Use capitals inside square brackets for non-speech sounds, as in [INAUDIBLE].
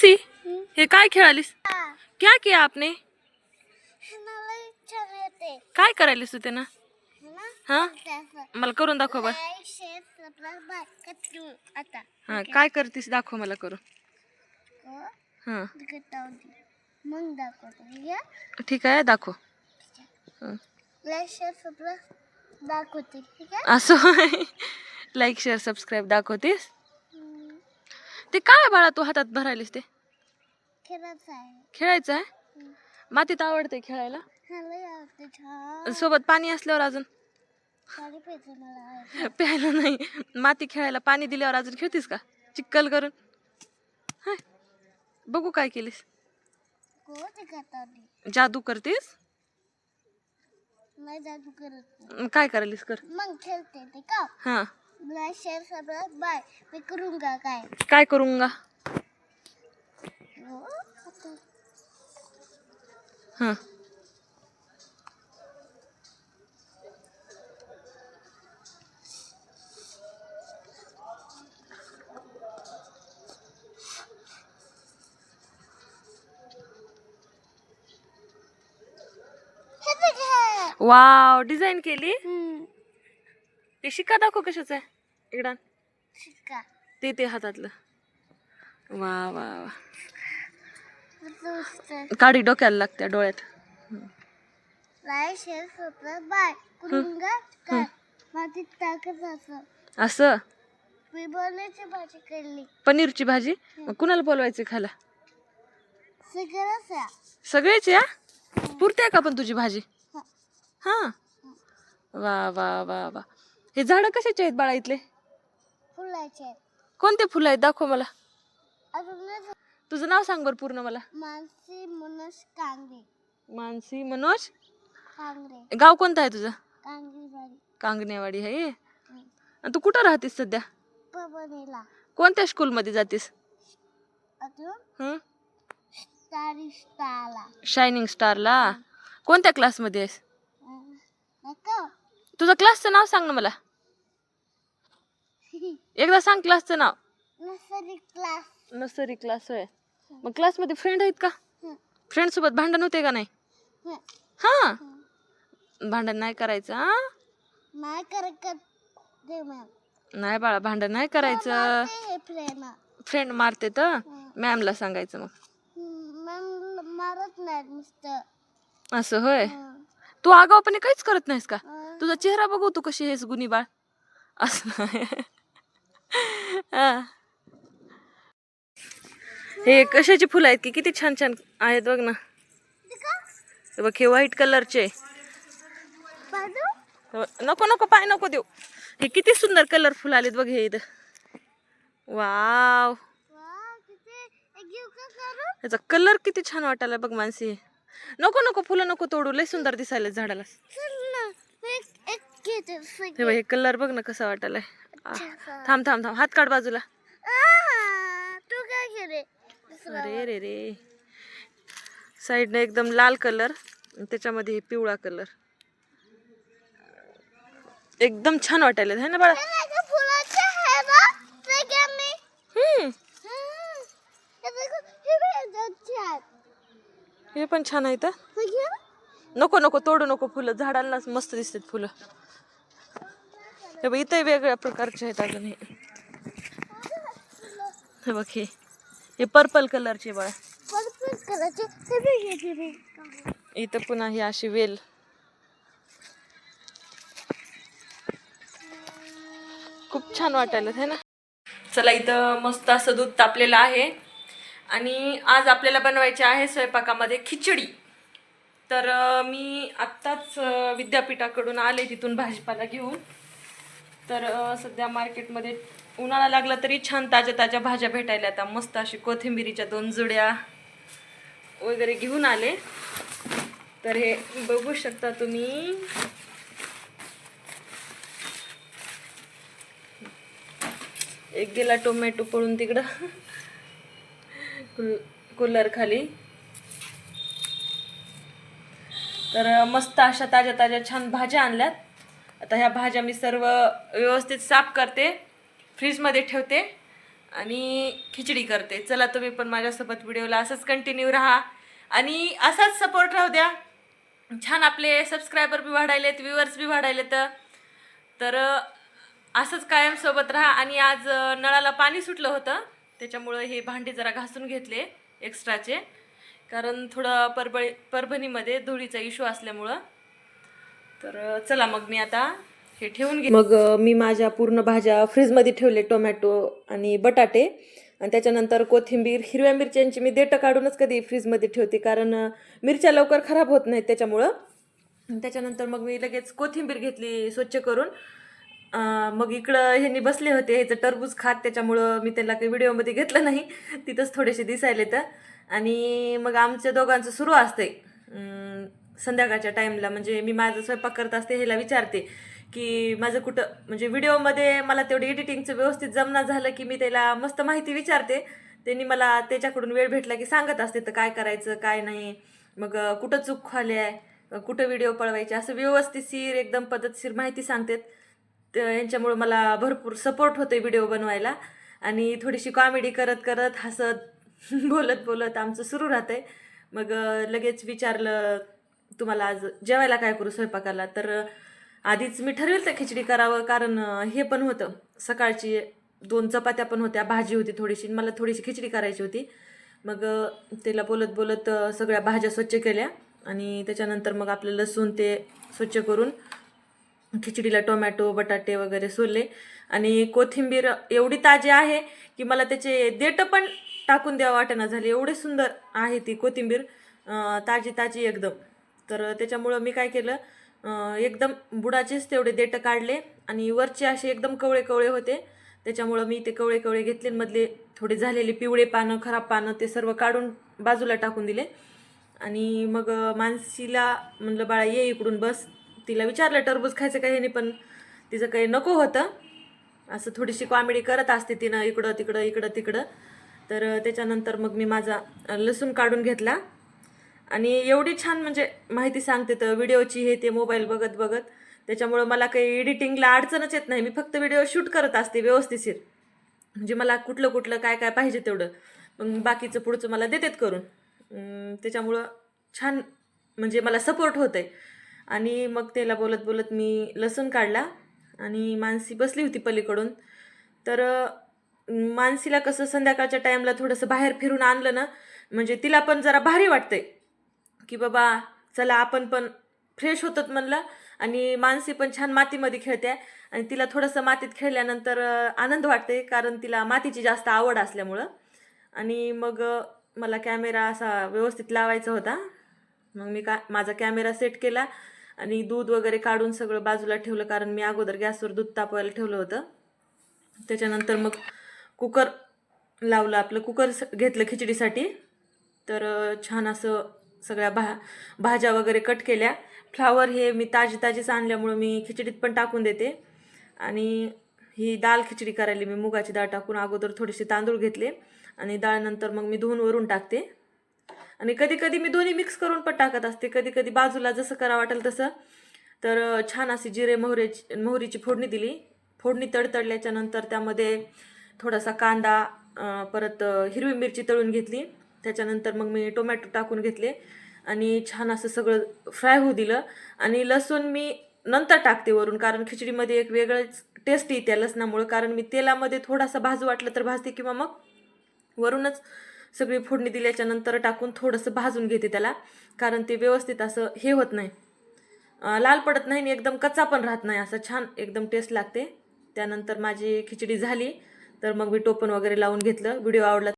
C हे काय खेळालीस? क्या किया आपने? काय करायलीस तू त्यांना? हा? मला करून दाखव बा आता. हा काय करतीस दाखव मला करून. हा? मग दाखवतो या ठीक आहे दाखव. हं. दाखवते असं लाईक शेअर सबस्क्राईब दाखवतीस? ते काय बाळा तू हातात धरायलीस ते? खेळायचं आहे. खेळायचं आहे? मातीत आवडते खेळायला? हा लय आवडते छान. सोबत पाणी असल्यावर अजून? पाणी प्यायचं मला आहे. [LAUGHS] प्यायला नाही. माती खेळायला पाणी दिल्यावर अजून खेळतीस का? चिक्कल करून? हाय. बघू काय केलीस. जादू करतीस? नाही जादू करत नाही. काय करायलीस? कर. मग खेळते ते का? हा. Like share subscribe bye. मी करूंगा काय? काय करूंगा हो. हा. वाव डिझाईन केली? ते शिका दाखव कशाच आहे. इकडं शिका. ते ते हातातलं. वा वा वा. काडी डोक्याला लागत्या डोळ्यात. असं. भाजी केली पनीरची भाजी? कुणाला बोलवायचं खायला? सगळंच या? पुरते का पण तुझी भाजी? हा. हा. वा वा वा वा. हे झाडं कशाचे आहेत बाळा इथले? फुलाचे कोणते फुलं आहेत? दाखव मला. अजून तुझं नाव सांग बरं पूर्ण मला. मानसी मनोज कांगरे. मानसी मनोज? कांगरे. गाव कोणतं आहे तुझं? कांगरीवाडी. कांगणेवाडी आहे. आणि तू कुठं राहतेस सध्या? पवनेला कोणत्या स्कूलमध्ये जातेस? अजून? हं? तारिष्टाला शायनिंग स्टारला कोणत्या क्लासमध्ये आहेस? नका. तुझं क्लासचं नाव सांग ना मला. एकदा सांग क्लासचं नाव. Nursery class. नर्सरी क्लास होय. मग क्लासमध्ये फ्रेंड आहेत का? फ्रेंड सोबत भांडण होते का नाही? हा. भांडण नाही करायचं हा? नाही करत बाळा भांडण नाही करायचं. फ्रेंड मारते तर? मॅमला सांगायचं मग. मॅम मारत नाही असं होय? तू आगावपणे काहीच करत नाहीस का? तुझा चेहरा बघू तू कशी आहेस गुन्ही बाळ. असं नाही. हा. हे कशाची फुलं आहेत की? किती छान छान आहेत बघ ना. बघ हे व्हाईट कलरचे नको नको पाय नको देऊ. हे किती सुंदर कलरफुल आलेत बघ हे इथं. वाव ह्याचा कलर किती छान वाटायला बघ मानसी. नको नको फुलं नको तोडू. लय सुंदर दिसायला झाडाला. हे बघ हे कलर बघ ना कसा वाटायलाय. आ, थांब थांब थांब. हात काढ बाजूला. तू काय केले अरे रे रे. साईडने एकदम लाल कलर त्याच्यामध्ये हे पिवळा कलर. एकदम छान वाटायला है ना बाळा. हे पण छान आहे तर. नको नको तोडू नको फुलं. झाडांनाच मस्त दिसतात फुलं. हे बघ इथे वेगळ्या प्रकारचे आहेत अजून हे. हे बघ हे. हे पर्पल कलरचे बाळा. इथं पुन्हा ही अशी वेल. खूप छान वाटायला है ना? चला इथं मस्त असं दूध तापलेलं आहे. आणि आज आपल्याला बनवायचे आहे स्वयंपाकामध्ये खिचडी. तर मी आत्ताच विद्यापीठाकडून आले तिथून भाजीपाला घेऊन. तर सध्या मार्केटमध्ये उन्हाळा लागला तरी छान ताज्या ताज्या भाज्या भेटायला आता मस्त अशी कोथिंबिरीच्या दोन जुड्या वगैरे घेऊन आले. तर हे बघू शकता तुम्ही. एक गेला टोमॅटो पळून तिकडं. कुल कूलर खाली. तर मस्त अशा ताज्या ताज्या छान भाज्या आणल्यात. आता ह्या भाज्या मी सर्व व्यवस्थित साफ करते फ्रीजमध्ये ठेवते आणि खिचडी करते. चला तुम्ही पण माझ्यासोबत व्हिडिओला असंच कंटिन्यू राहा आणि असाच सपोर्ट राहू द्या. छान आपले सबस्क्रायबर बी वाढायलेत व्ह्युअर्स बी वाढायलेत. तर असंच कायम सोबत राहा आणि आज नळाला पाणी सुटलं होतं त्याच्यामुळं हे भांडी जरा घासून घेतले एक्स्ट्राचे कारण थोडं परभणी परभणीमध्ये धुळीचा इश्यू असल्यामुळं तर चला मग मी आता हे ठेवून घे मग मी माझ्या पूर्ण भाज्या फ्रीजमध्ये ठेवले टोमॅटो आणि बटाटे. आणि त्याच्यानंतर कोथिंबीर हिरव्या मिरच्यांची मी देठं काढूनच कधी फ्रीजमध्ये ठेवते कारण मिरच्या लवकर खराब होत नाहीत त्याच्यामुळं. त्याच्यानंतर मग मी लगेच कोथिंबीर घेतली स्वच्छ करून. मग इकडं ह्यांनी बसले होते ह्याचं टरबूज खात त्याच्यामुळं मी त्यांना काही व्हिडिओमध्ये घेतलं नाही. तिथंच थोडेसे दिसायले तर आणि मग आमच्या दोघांचं सुरू असते संध्याकाळच्या टाईमला म्हणजे मी माझं स्वयंपाक करत असते ह्याला विचारते की माझं कुठं म्हणजे व्हिडिओमध्ये मला तेवढी एडिटिंगचं व्यवस्थित जमना झालं की मी त्याला मस्त माहिती विचारते. त्यांनी मला त्याच्याकडून वेळ भेटला की सांगत असते तर काय करायचं काय नाही? मग कुठं चूक खाली आहे? कुठं व्हिडिओ पळवायचे? असं व्यवस्थितशीर एकदम पद्धतशीर माहिती सांगतात. तर यांच्यामुळं मला भरपूर सपोर्ट होते व्हिडिओ बनवायला. आणि थोडीशी कॉमेडी करत करत हसत [LAUGHS] बोलत बोलत आमचं सुरू राहतंय. मग लगेच विचारलं तुम्हाला आज जेवायला काय करू स्वयंपाकाला? तर आधीच मी ठरवेल तर खिचडी करावं कारण हे पण होतं. सकाळची दोन चपात्या पण होत्या भाजी होती थोडीशी मला थोडीशी खिचडी करायची होती. मग तिला त्याला बोलत बोलत सगळ्या भाज्या स्वच्छ केल्या आणि त्याच्यानंतर मग आपलं लसूण ते स्वच्छ करून खिचडीला टोमॅटो बटाटे वगैरे सोलले. आणि कोथिंबीर एवढी ताजी आहे की मला त्याचे देठं पण टाकून द्यावं वाटेना झाले. एवढे सुंदर आहे ती कोथिंबीर ताजी ताजी एकदम. तर त्याच्यामुळं मी काय केलं एकदम बुडाचेच तेवढे देठं काढले आणि वरचे असे एकदम कवळे कवळे होते. त्याच्यामुळं मी ते कवळे कवळे घेतले मधले थोडे झालेले पिवळे पानं खराब पानं ते सर्व काढून बाजूला टाकून दिले. आणि मग मानसीला म्हणलं बाळा ये इकडून बस. तिला विचारलं टरबूज खायचं काही नाही पण तिचं काही नको होतं. असं थोडीशी कॉमेडी करत असते तिनं इकडं तिकडं इकडं तिकडं. तर त्याच्यानंतर मग मी माझा लसूण काढून घेतला. आणि एवढी छान म्हणजे माहिती सांगते तर व्हिडिओची हे ते मोबाईल बघत बघत. त्याच्यामुळं मला काही एडिटिंगला अडचणच येत नाही. मी फक्त व्हिडिओ शूट करत असते व्यवस्थितशीर. म्हणजे मला कुठलं कुठलं काय काय पाहिजे तेवढं. मग बाकीचं पुढचं मला देतात करून. त्याच्यामुळं छान म्हणजे मला सपोर्ट होत आहे आणि मग त्याला बोलत बोलत मी लसूण काढला आणि मानसी बसली होती पलीकडून. तर मानसीला कसं संध्याकाळच्या टाईमला थोडंसं बाहेर फिरून आणलं ना म्हणजे तिला पण जरा भारी वाटतंय. की बाबा चला आपण पण फ्रेश होतात म्हणलं आणि मानसी पण छान मातीमध्ये खेळते आणि तिला थोडंसं मातीत खेळल्यानंतर आनंद वाटते कारण तिला मातीची जास्त आवड असल्यामुळं. आणि मग मला कॅमेरा असा व्यवस्थित लावायचा होता. मग मी का माझा कॅमेरा सेट केला आणि दूध वगैरे काढून सगळं बाजूला ठेवलं कारण मी अगोदर गॅसवर दूध तापवायला ठेवलं होतं. त्याच्यानंतर मग कुकर लावलं आपलं कुकर स- घेतलं खिचडीसाठी. तर छान असं सगळ्या भा भाज्या वगैरे कट केल्या. फ्लावर हे मी ताजी ताजीच आणल्यामुळं मी खिचडीत पण टाकून देते. आणि ही दाल खिचडी करायली मी. मुगाची डाळ टाकून अगोदर थोडेसे तांदूळ घेतले आणि डाळ नंतर मग मी धुवून वरून टाकते. आणि कधी कधी मी दोन्ही मिक्स करून पण टाकत असते. कधी कधी बाजूला जसं करा वाटेल तसं. तर छान अशी जिरे मोहऱ्याची मोहरीची फोडणी दिली. फोडणी तडतडल्याच्यानंतर त्यामध्ये थोडासा कांदा परत हिरवी मिरची तळून घेतली. त्याच्यानंतर मग मी टोमॅटो टाकून घेतले आणि छान असं सगळं फ्राय होऊ दिलं. आणि लसूण मी नंतर टाकते वरून कारण खिचडीमध्ये एक वेगळंच टेस्ट येते लसणामुळं. कारण मी तेलामध्ये थोडासा भाजू वाटलं तर भाजते किंवा मग वरूनच सगळी फोडणी दिल्याच्यानंतर टाकून थोडंसं भाजून घेते त्याला कारण ते व्यवस्थित असं हे होत नाही. लाल पडत नाही आणि एकदम कच्चा पण राहत नाही असं छान एकदम टेस्ट लागते. त्यानंतर माझी खिचडी झाली तर मग मी टोपण वगैरे लावून घेतलं. व्हिडिओ आवडला